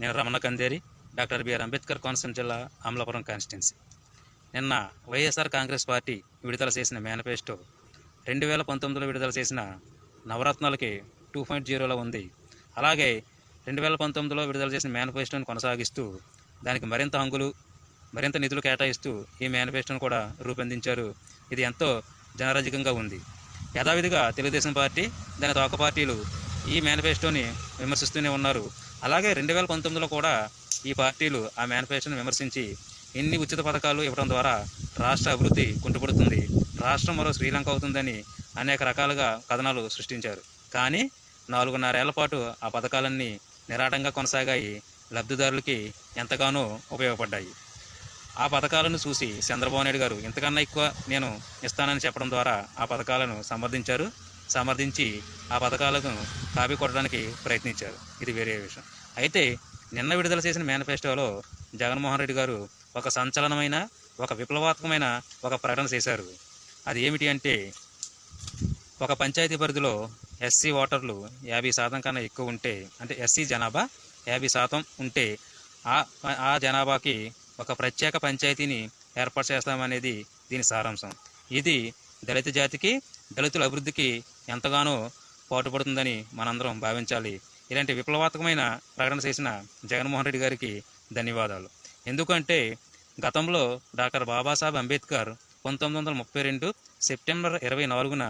నేను Ramana Kanderi doctor B R Ambedkar Konaseema జిల్లా Amalapuram constituency. నిన్న వైఎస్ఆర్ కాంగ్రెస్ పార్టీ విడుదల చేసిన మేనిఫెస్టో రెండు వేల పంతొమ్మిదిలో విడుదల చేసిన నవరత్నాలకి టూ పాయింట్ జీరోలో ఉంది. అలాగే రెండు వేల పంతొమ్మిదిలో విడుదల చేసిన మేనిఫెస్టోని కొనసాగిస్తూ దానికి మరింత హంగులు మరింత నిధులు కేటాయిస్తూ ఈ మేనిఫెస్టోను కూడా రూపొందించారు. ఇది ఎంతో జనరజకంగా ఉంది. యథావిధిగా తెలుగుదేశం పార్టీ దాని తోక పార్టీలు ఈ మేనిఫెస్టోని విమర్శిస్తూనే ఉన్నారు. అలాగే రెండు వేల పంతొమ్మిదిలో కూడా ఈ పార్టీలు ఆ మేనిఫెస్టోని విమర్శించి ఇన్ని ఉచిత పథకాలు ఇవ్వడం ద్వారా రాష్ట్ర అభివృద్ధి కుంటుపడుతుంది రాష్ట్రం మరో శ్రీలంక అవుతుందని అనేక రకాలుగా కథనాలు సృష్టించారు. కానీ నాలుగున్నరేళ్ళ పాటు ఆ పథకాలన్నీ నిరాటంగా కొనసాగాయి లబ్ధిదారులకి ఎంతగానో ఉపయోగపడ్డాయి. ఆ పథకాలను చూసి చంద్రబాబు నాయుడు గారు ఇంతకన్నా ఎక్కువ నేను ఇస్తానని చెప్పడం ద్వారా ఆ పథకాలను సమర్థించారు. సమర్థించి ఆ పథకాలను కాపీ కొట్టడానికి ప్రయత్నించారు. ఇది వేరే విషయం. అయితే నిన్న విడుదల చేసిన మేనిఫెస్టోలో జగన్మోహన్ రెడ్డి గారు ఒక సంచలనమైన ఒక విప్లవాత్మకమైన ఒక ప్రకటన చేశారు. అది ఏమిటి అంటే ఒక పంచాయతీ పరిధిలో ఎస్సీ ఓటర్లు యాభై శాతం కన్నా ఎక్కువ ఉంటే అంటే ఎస్సీ జనాభా యాభై శాతం ఉంటే ఆ ఆ జనాభాకి ఒక ప్రత్యేక పంచాయతీని ఏర్పాటు చేస్తామనేది దీని సారాంశం. ఇది దళిత జాతికి దళితుల అభివృద్ధికి ఎంతగానో పాటుపడుతుందని మనందరం భావించాలి. ఇలాంటి విప్లవాత్మకమైన ప్రకటన చేసిన జగన్మోహన్ రెడ్డి గారికి ధన్యవాదాలు. ఎందుకంటే గతంలో డాక్టర్ బాబాసాహెబ్ అంబేద్కర్ పంతొమ్మిది వందల ముప్పై రెండు సెప్టెంబర్ ఇరవై నాలుగున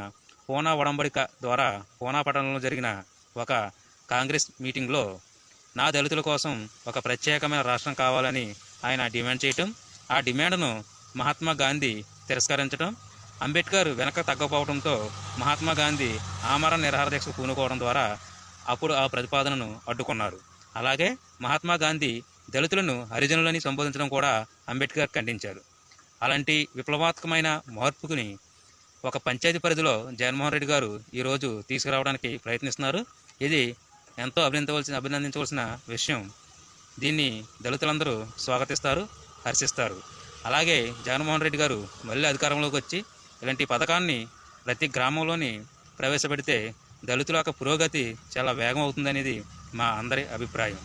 పూనా ఒడంబడిక ద్వారా పూనా పట్టణంలో జరిగిన ఒక కాంగ్రెస్ మీటింగ్లో నా దళితుల కోసం ఒక ప్రత్యేకమైన రాష్ట్రం కావాలని ఆయన డిమాండ్ చేయటం ఆ డిమాండ్ను మహాత్మా గాంధీ తిరస్కరించడం అంబేద్కర్ వెనక తగ్గపోవడంతో మహాత్మా గాంధీ ఆమరణ నిరాహార దీక్ష పూనుకోవడం ద్వారా అప్పుడు ఆ ప్రతిపాదనను అడ్డుకున్నారు. అలాగే మహాత్మా గాంధీ దళితులను హరిజనులని సంబోధించడం కూడా అంబేద్కర్ ఖండించారు అలాంటి విప్లవాత్మకమైన మార్పుని ఒక పంచాయతీ పరిధిలో జగన్మోహన్ రెడ్డి గారు ఈరోజు తీసుకురావడానికి ప్రయత్నిస్తున్నారు. ఇది ఎంతో అభినందించవలసిన అభినందించవలసిన విషయం. దీన్ని దళితులందరూ స్వాగతిస్తారు హర్షిస్తారు. అలాగే జగన్మోహన్ రెడ్డి గారు మళ్ళీ అధికారంలోకి వచ్చి ఇలాంటి పథకాన్ని ప్రతి గ్రామంలోని ప్రవేశపెడితే దళితుల యొక్క పురోగతి చాలా వేగం అవుతుందనేది మా అందరి అభిప్రాయం.